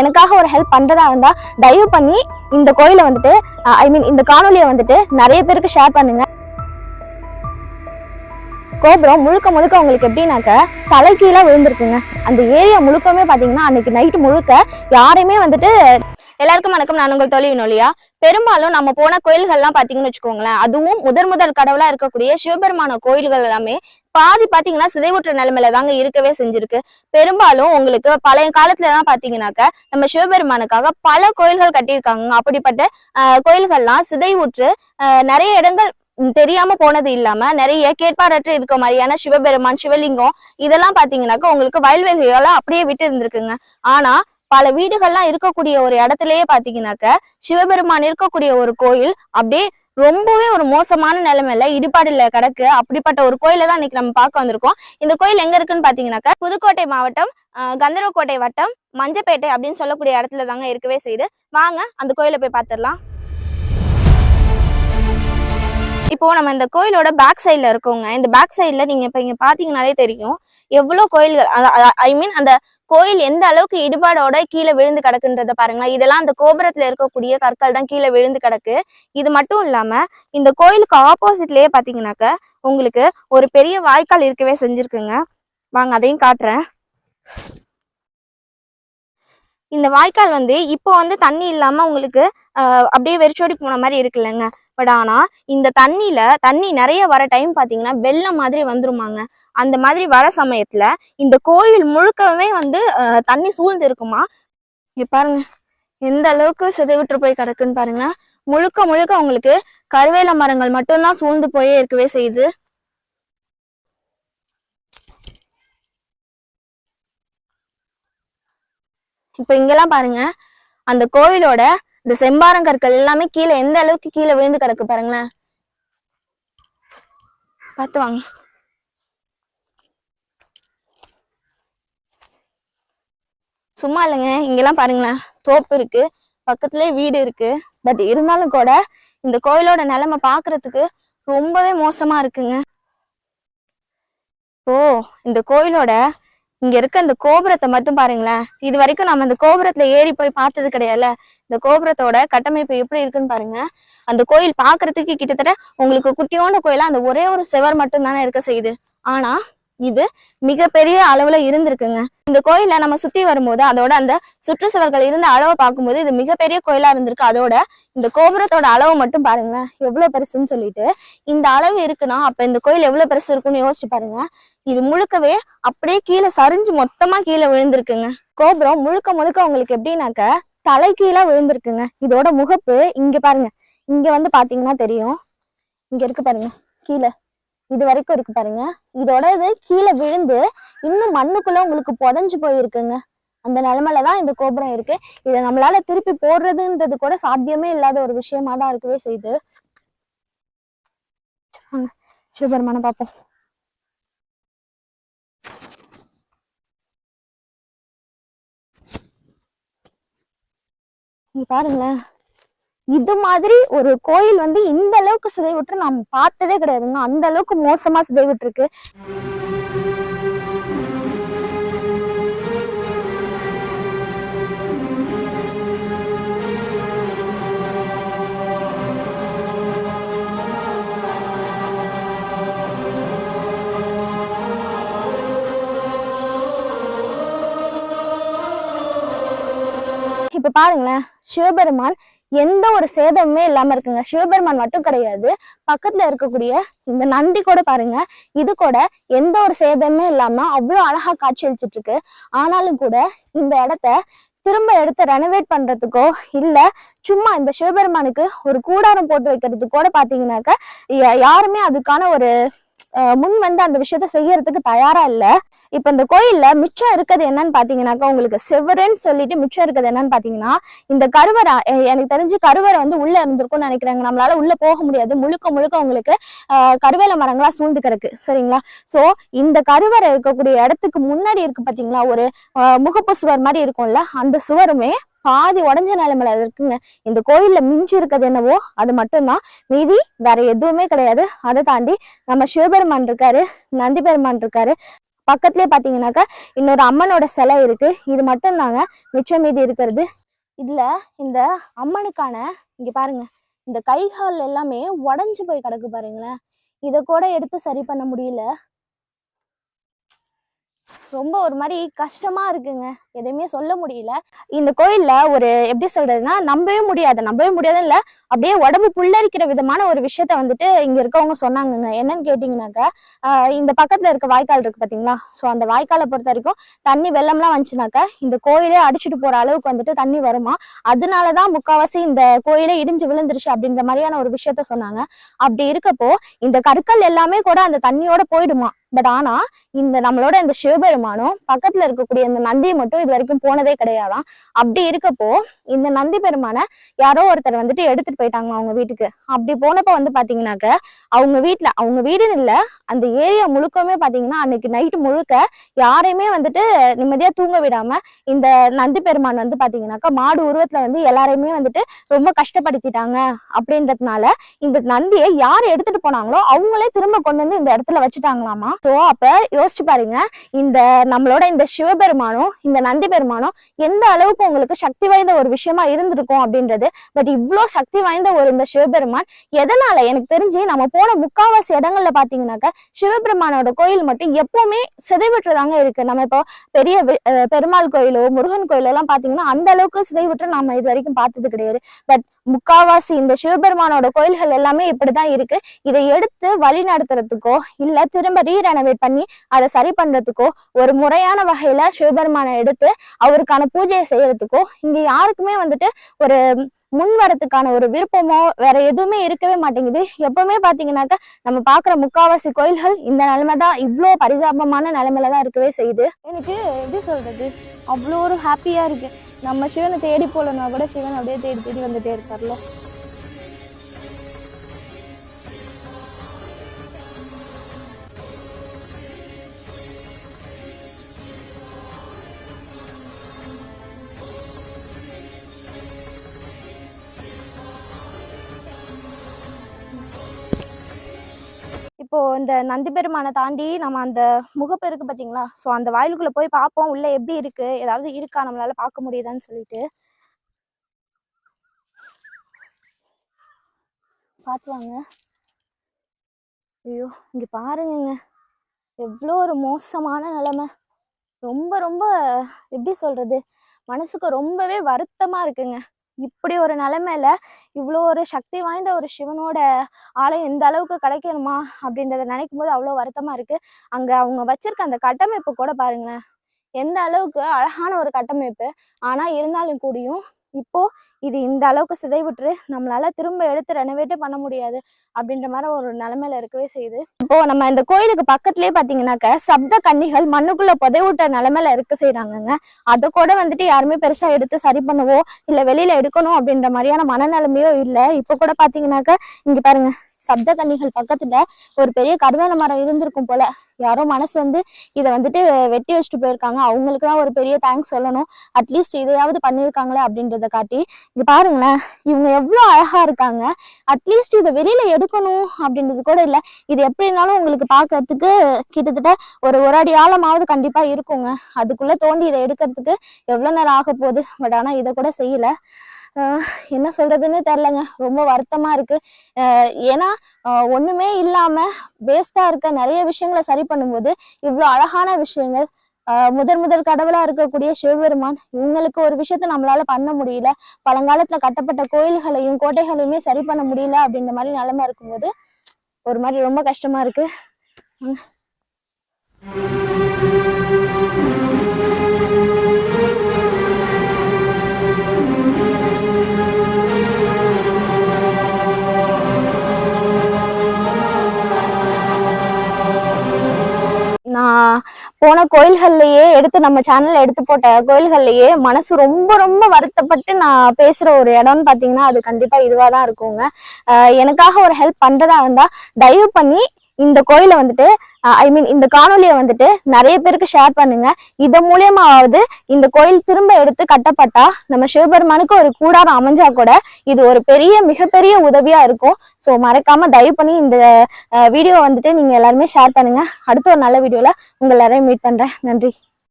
எனக்காக ஒரு ஹெல்ப் பண்றதா இருந்தா தயவு பண்ணி இந்த கோயிலை வந்துட்டு ஐ மீன் இந்த காணொலியை வந்துட்டு நிறைய பேருக்கு ஷேர் பண்ணுங்க. கோபுரம் முழுக்க முழுக்க உங்களுக்கு எப்படின்னாக்க தலைக்கீழே விழுந்திருக்குங்க. அந்த ஏரியா முழுக்கமே பாத்தீங்கன்னா அன்னைக்கு நைட்டு முழுக்க யாரையுமே வந்துட்டு எல்லாருக்கும் வணக்கம் நான் உங்கள் தொழில் நொழியா பெரும்பாலும் நம்ம போன கோயில்கள்லாம் பாத்தீங்கன்னு வச்சுக்கோங்களேன் அதுவும் முதல் முதல் கடவுளா இருக்கக்கூடிய சிவபெருமான கோயில்கள் எல்லாமே பாதி பாத்தீங்கன்னா சிதைவுற்ற நிலைமையில தாங்க இருக்கவே செஞ்சிருக்கு. பெரும்பாலும் உங்களுக்கு பழைய காலத்துல எல்லாம் பாத்தீங்கன்னாக்க நம்ம சிவபெருமானுக்காக பல கோயில்கள் கட்டியிருக்காங்க அப்படிப்பட்ட கோயில்கள்லாம் சிதைவுற்று நிறைய இடங்கள் தெரியாம போனது இல்லாம நிறைய கேட்பாரற்று இருக்க மாதிரியான சிவபெருமான் சிவலிங்கம் இதெல்லாம் பாத்தீங்கன்னாக்க உங்களுக்கு வயல்வெளிகளெல்லாம் அப்படியே விட்டு இருந்திருக்குங்க. ஆனா பல வீடுகள்லாம் இருக்கக்கூடிய ஒரு இடத்துலயே பாத்தீங்கன்னாக்க சிவபெருமான் இருக்கக்கூடிய ஒரு கோயில் அப்படியே ரொம்பவே ஒரு மோசமான நிலைமையில இடிபாடுல கிடக்கு. அப்படிப்பட்ட ஒரு கோயில தான் இன்னைக்கு நம்ம பார்க்க வந்திருக்கோம். இந்த கோயில் எங்க இருக்குன்னு பாத்தீங்கன்னாக்க புதுக்கோட்டை மாவட்டம் கந்தரவக்கோட்டை வட்டம் மஞ்சப்பேட்டை அப்படின்னு சொல்லக்கூடிய இடத்துல தாங்க இருக்கவே செய்யுது. வாங்க அந்த கோயிலை போய் பார்த்துடலாம். இப்போ நம்ம இந்த கோயிலோட பேக் சைடில் இருக்கோங்க. இந்த பேக் சைடில் நீங்க இப்போ இங்க பாத்தீங்கன்னாலே தெரியும். எவ்வளோ கோயில்கள் ஐ மீன் அந்த கோயில் எந்த அளவுக்கு இடுபாடோட கீழே விழுந்து கிடக்குன்றத பாருங்களேன். இதெல்லாம் அந்த கோபுரத்துல இருக்கக்கூடிய கற்கள் தான் கீழே விழுந்து கிடக்கு. இது மட்டும் இல்லாம இந்த கோயிலுக்கு ஆப்போசிட்லயே பாத்தீங்கன்னாக்க உங்களுக்கு ஒரு பெரிய வாய்க்கால் இருக்கவே செஞ்சிருக்குங்க. வாங்க அதையும் காட்டுறேன். இந்த வாய்க்கால் வந்து இப்போ வந்து தண்ணி இல்லாம உங்களுக்கு அப்படியே வெறிச்சோடி போன மாதிரி இருக்குல்லங்க. பட் ஆனா இந்த தண்ணியில தண்ணி நிறைய வர டைம் பாத்தீங்கன்னா வெள்ளம் மாதிரி வந்துருமாங்க. அந்த மாதிரி வர சமயத்துல இந்த கோயில் முழுக்கவே வந்து தண்ணி சூழ்ந்து இருக்குமா இங்க பாருங்க. எந்த அளவுக்கு சிதைவிட்டு போய் கிடக்குன்னு பாருங்க முழுக்க முழுக்க உங்களுக்கு கருவேல மரங்கள் மட்டும்தான் சூழ்ந்து போயே இருக்கவே செய்யுது. இப்போ இங்கெல்லாம் பாருங்க. அந்த கோவிலோட இந்த செம்பாரங்கற்கள் எல்லாமே கீழே எந்த அளவுக்கு கீழே விழுந்து கிடக்கு பாருங்களேன். பார்த்து வாங்க. சும்மா இல்லைங்க. இங்கெல்லாம் பாருங்களேன். தோப்பு இருக்கு. பக்கத்துலயே வீடு இருக்கு. பட் இருந்தாலும் கூட இந்த கோயிலோட நிலைமை பாக்குறதுக்கு ரொம்பவே மோசமா இருக்குங்க. ஓ இந்த கோயிலோட இங்க இருக்க இந்த கோபுரத்தை மட்டும் பாருங்களேன். இது வரைக்கும் நம்ம அந்த கோபுரத்துல ஏறி போய் பார்த்தது கிடையாதுல இந்த கோபுரத்தோட கட்டமைப்பு எப்படி இருக்குன்னு பாருங்க. அந்த கோயில் பாக்குறதுக்கு கிட்டத்தட்ட உங்களுக்கு குட்டியோண்ட கோயிலா அந்த ஒரே ஒரு செவர் மட்டும் தானே இருக்க செய்யுது. ஆனா இது மிகப்பெரிய அளவுல இருந்திருக்குங்க. இந்த கோயில நம்ம சுத்தி வரும்போது அதோட அந்த சுற்றுச்சுவர்கள் இருந்த அளவை பார்க்கும்போது இது மிகப்பெரிய கோயிலா இருந்திருக்கு. அதோட இந்த கோபுரத்தோட அளவு மட்டும் பாருங்களேன். எவ்வளவு பெருசுன்னு சொல்லிட்டு. இந்த அளவு இருக்குன்னா அப்ப இந்த கோயில் எவ்வளவு பெருசு இருக்குன்னு யோசிச்சு பாருங்க. இது முழுக்கவே அப்படியே கீழே சரிஞ்சு மொத்தமா கீழே விழுந்திருக்குங்க. கோபுரம் முழுக்க முழுக்க உங்களுக்கு எப்படின்னாக்க தலை கீழே விழுந்திருக்குங்க. இதோட முகப்பு இங்க பாருங்க. இங்க வந்து பாத்தீங்கன்னா தெரியும். இங்க இருக்கு பாருங்க. கீழே. இது வரைக்கும் இருக்கு பாருங்க. இதோட இது கீழே விழுந்து இன்னும் மண்ணுக்குள்ள உங்களுக்கு புதஞ்சு போயிருக்குங்க. அந்த நிலைமையில தான் இந்த கோபுரம் இருக்கு. இதை நம்மளால திருப்பி போடுறதுன்றது கூட சாத்தியமே இல்லாத ஒரு விஷயமா தான் இருக்கவே செய்யுது. சிவபெருமான சிவபெருமானை பார்ப்போம். இங்க பாருங்களேன். இது மாதிரி ஒரு கோயில் வந்து இந்த அளவுக்கு சிதைவுற்று நாம் பார்த்ததே கிடையாதுங்க. அந்த அளவுக்கு மோசமா சிதைவுற்று இருக்கு பாருங்களேன் சிவபெருமான் எந்த ஒரு சேதமுமே இல்லாம இருக்குங்க. சிவபெருமான் மட்டும் கிடையாது. பக்கத்துல இருக்கக்கூடிய இந்த நந்தி கூட பாருங்க இது கூட எந்த ஒரு சேதமுமே இல்லாம அவ்வளோ அழகா காட்சி இருக்கு ஆனாலும் கூட இந்த இடத்த திரும்ப எடுத்து ரெனோவேட் பண்றதுக்கோ இல்ல சும்மா இந்த சிவபெருமானுக்கு ஒரு கூடாரம் போட்டு வைக்கிறதுக்கு கூட பாத்தீங்கன்னாக்க யாருமே அதுக்கான ஒரு முன் வந்து அந்த விஷயத்த செய்யறதுக்கு தயாரா இல்லை. இப்ப இந்த கோயில்ல மிச்சம் இருக்கிறது என்னன்னு பாத்தீங்கன்னாக்கா உங்களுக்கு செவருன்னு சொல்லிட்டு மிச்சம் இருக்கிறது என்னன்னு பாத்தீங்கன்னா இந்த கருவறை எனக்கு தெரிஞ்சு கருவறை வந்து உள்ள இருந்திருக்கும்னு நினைக்கிறாங்க. நம்மளால உள்ள போக முடியாது. முழுக்க முழுக்க உங்களுக்கு கருவேல மரங்களா சூழ்ந்து கிடக்கு சரிங்களா? சோ இந்த கருவறை இருக்கக்கூடிய இடத்துக்கு முன்னாடி இருக்கு பாத்தீங்களா? ஒரு முகப்பு சுவர் மாதிரி இருக்கும்ல? அந்த சுவருமே பாதி உடஞ்ச நிலைமையில இருக்குங்க. இந்த கோயில்ல மிஞ்சி இருக்கிறது என்னவோ அது மட்டும்தான். மீதி வேற எதுவுமே கிடையாது. அதை தாண்டி நம்ம சிவபெருமான் இருக்காரு நந்தி பெருமான் இருக்காரு. பக்கத்துலயே பார்த்தீங்கன்னாக்கா இன்னொரு அம்மனோட சிலை இருக்கு. இது மட்டும் தாங்க மிச்சம் மீதி இருக்கிறது. இதுல இந்த அம்மனுக்கான இங்க பாருங்க இந்த கைகால் எல்லாமே உடஞ்சு போய் கிடக்கு பாருங்களேன். இதை கூட எடுத்து சரி பண்ண முடியல. ரொம்ப ஒரு மாதிரி கஷ்டமா இருக்குங்க. எதையுமே சொல்ல முடியல. இந்த கோயில்ல ஒரு எப்படி சொல்றதுன்னா நம்பவே முடியாது. நம்பவே முடியாது இல்ல அப்படியே உடம்பு புல்லரிக்கிற விதமான ஒரு விஷயத்த வந்துட்டு இங்க இருக்கவங்க சொன்னாங்கங்க. என்னன்னு கேட்டீங்கன்னாக்கா இந்த பக்கத்துல இருக்க வாய்க்கால் இருக்கு பாத்தீங்களா? சோ அந்த வாய்க்காலை பொறுத்த வரைக்கும் தண்ணி வெள்ளம்லாம் வந்துச்சுனாக்கா இந்த கோயிலே அடிச்சுட்டு போற அளவுக்கு வந்துட்டு தண்ணி வருமா? அதனாலதான் முக்காவாசி இந்த கோயிலே இடிஞ்சு விழுந்துருச்சு அப்படின்ற மாதிரியான ஒரு விஷயத்த சொன்னாங்க. அப்படி இருக்கப்போ இந்த கற்கள் எல்லாமே கூட அந்த தண்ணியோட போயிடுமா? பட் ஆனா இந்த நம்மளோட இந்த சிவபெருமானும் பக்கத்துல இருக்கக்கூடிய இந்த நந்தியை மட்டும் யாரும் இது வரைக்கும் போனதே கிடையாதான். அப்படி இருக்கப்போ இந்த நந்தி பெருமானை யாரோ ஒருத்தர் வந்துட்டு எடுத்துட்டு போயிட்டாங்க அவங்க வீட்டுக்கு. அப்படி போனப்ப வந்து பாத்தீங்கன்னாக்க அவங்க வீட்டுல அவங்க வீடுன்னு இல்ல அந்த ஏரியா முழுக்கமே பாத்தீங்கன்னா அன்னைக்கு நைட்டு முழுக்க யாரையுமே வந்துட்டு நிம்மதியா தூங்க விடாம இந்த நந்தி பெருமான் வந்து பாத்தீங்கன்னாக்கா மாடு உருவத்துல வந்து எல்லாரையுமே வந்துட்டு ரொம்ப கஷ்டப்படுத்திட்டாங்க. அப்படின்றதுனால இந்த நந்தியை யார் எடுத்துட்டு போனாங்களோ அவங்களே திரும்ப கொண்டு வந்து இந்த இடத்துல வச்சுட்டாங்களாமா? ஸோ அப்ப யோசிச்சு பாருங்க இந்த நம்மளோட இந்த சிவபெருமானும் இந்த நந்தி பெருமானும் எந்த அளவுக்கு உங்களுக்கு சக்தி வாய்ந்த ஒரு விஷயமா இருந்திருக்கும் அப்படின்றது பட் இவ்வளோ சக்தி வாய்ந்த ஒரு இந்த சிவபெருமான் எதனால? எனக்கு தெரிஞ்சு நம்ம போன முக்காவாசி இடங்கள்ல பாத்தீங்கன்னாக்க சிவபெருமானோட கோயில் மட்டும் எப்பவுமே சிதைவிட்டுதாங்க இருக்கு. நம்ம இப்போ பெரிய பெருமாள் கோயிலோ முருகன் கோயிலோ எல்லாம் பாத்தீங்கன்னா அந்த அளவுக்கு சிதைவிட்டு நாம இது வரைக்கும் பார்த்தது கிடையாது. பட் முக்காவாசி இந்த சிவபெருமானோட கோயில்கள் எல்லாமே இப்படிதான் இருக்கு. இதை எடுத்து வழி நடத்துறதுக்கோ இல்ல திரும்ப ரீரெனவேட் பண்ணி அதை சரி பண்றதுக்கோ ஒரு முறையான வகையில சிவபெருமானை எடுத்து அவருக்கான பூஜையை செய்யறதுக்கோ இங்க யாருக்குமே வந்துட்டு ஒரு முன் வரத்துக்கான ஒரு விருப்பமோ வேற எதுவுமே இருக்கவே மாட்டேங்குது. எப்பவுமே பாத்தீங்கன்னாக்கா நம்ம பாக்குற முக்காவாசி கோயில்கள் இந்த நிலைமை தான் இவ்வளோ பரிதாபமான நிலைமையில தான் இருக்கவே செய்யுது. எனக்கு எப்படி சொல்றது அவ்வளோ ஒரு ஹாப்பியா இருக்கு. நம்ம சிவனை தேடி போலன்னா கூட சிவன் அப்படியே தேடி தேடி வந்துட்டே இருக்கார்ல. இப்போ இந்த நந்தி பெருமானை தாண்டி நம்ம அந்த முகப்பு இருக்கு பார்த்தீங்களா ஸோ அந்த வாயிலுக்குள்ள போய் பார்ப்போம். உள்ள எப்படி இருக்கு? ஏதாவது இருக்கா? நம்மளால பார்க்க முடியுதான்னு சொல்லிட்டு. பார்த்து வாங்க. ஐயோ இங்க பாருங்கங்க. எவ்வளோ ஒரு மோசமான நிலைமை. ரொம்ப ரொம்ப எப்படி சொல்றது? மனசுக்கு ரொம்பவே வருத்தமா இருக்குங்க. இப்படி ஒரு நிலைமையில இவ்வளோ ஒரு சக்தி வாய்ந்த ஒரு சிவனோட ஆலயம் இந்த அளவுக்கு கிடைக்கணுமா அப்படின்றத நினைக்கும் போது அவ்வளோ வருத்தமா இருக்கு. அங்க அவங்க வச்சிருக்க அந்த கட்டமைப்பு கூட பாருங்களேன். எந்த அளவுக்கு அழகான ஒரு கட்டமைப்பு. ஆனா இருந்தாலும் கூடியும் இப்போ இது இந்த அளவுக்கு சிதைவிட்டு நம்மளால திரும்ப எடுத்து ரெனோவேட்டே பண்ண முடியாது அப்படின்ற மாதிரி ஒரு நிலைமையில இருக்கவே செய்யுது. இப்போ நம்ம இந்த கோயிலுக்கு பக்கத்துலயே பாத்தீங்கன்னாக்க சப்த கன்னிகள் மண்ணுக்குள்ள புதைவிட்ட நிலைமையில இருக்க செய்யறாங்கங்க அதை கூட வந்துட்டு யாருமே பெருசா எடுத்து சரி பண்ணவோ இல்ல வெளியில எடுக்கணும் அப்படின்ற மாதிரியான மனநிலைமையோ இல்ல. இப்ப கூட பாத்தீங்கன்னாக்க இங்க பாருங்க சப்த கன்னிகள் பக்கத்துல ஒரு பெரிய கருவேல மரம் இருந்திருக்கும் போல. யாரோ மனசு வந்து இதை வந்துட்டு வெட்டி வச்சுட்டு போயிருக்காங்க. அவங்களுக்கு தான் ஒரு பெரிய தேங்க்ஸ் சொல்லணும். அட்லீஸ்ட் இதையாவது பண்ணியிருக்காங்களே அப்படின்றத காட்டி இங்க பாருங்களேன் இவங்க எவ்வளோ அழகா இருக்காங்க. அட்லீஸ்ட் இதை வெளியில எடுக்கணும் அப்படின்றது கூட இல்லை. இது எப்படி இருந்தாலும் உங்களுக்கு பார்க்கறதுக்கு கிட்டத்தட்ட ஒரு ஒரு அடி ஆழமாவது கண்டிப்பா இருக்குங்க. அதுக்குள்ள தோண்டி இதை எடுக்கிறதுக்கு எவ்வளவு நேரம் ஆக போகுது. பட் ஆனா இதை கூட செய்யல. என்ன சொல்றதுன்னு தெரிலங்க ரொம்ப வருத்தமா இருக்கு. ஏன்னா ஒண்ணுமே இல்லாம வேஸ்டா இருக்க நிறைய விஷயங்களை சரி பண்ணும்போது இவ்வளோ அழகான விஷயங்கள் முதல் முதல் கடவுளா இருக்கக்கூடிய சிவபெருமான் இவங்களுக்கு ஒரு விஷயத்த நம்மளால பண்ண முடியல. பழங்காலத்துல கட்டப்பட்ட கோயில்களையும் கோட்டைகளையுமே சரி பண்ண முடியல அப்படின்ற மாதிரி நிலைமை இருக்கும்போது ஒரு மாதிரி ரொம்ப கஷ்டமா இருக்கு. போன கோயில்கள்லயே எடுத்து நம்ம சேனல்ல எடுத்து போட்ட கோயில்கள்லயே மனசு ரொம்ப ரொம்ப வருத்தப்பட்டு நான் பேசுற ஒரு இடம்னு பாத்தீங்கன்னா அது கண்டிப்பா இதுவா தான் இருக்குங்க. ஆஹ் எனக்காக ஒரு ஹெல்ப் பண்றதா இருந்தா தயவு பண்ணி இந்த கோயிலை வந்துட்டு ஐ மீன் இந்த காணொலியை வந்துட்டு நிறைய பேருக்கு ஷேர் பண்ணுங்க. இது மூலியமாவது இந்த கோயில் திரும்ப எடுத்து கட்டப்பட்டா நம்ம சிவபெருமானுக்கு ஒரு கூடாரம் அமைஞ்சா கூட இது ஒரு பெரிய மிகப்பெரிய உதவியா இருக்கும். ஸோ மறக்காம தயவு பண்ணி இந்த வீடியோ வந்துட்டு நீங்க எல்லாருமே ஷேர் பண்ணுங்க. அடுத்த ஒரு நல்ல வீடியோல உங்க எல்லாரையும் மீட் பண்றேன். நன்றி.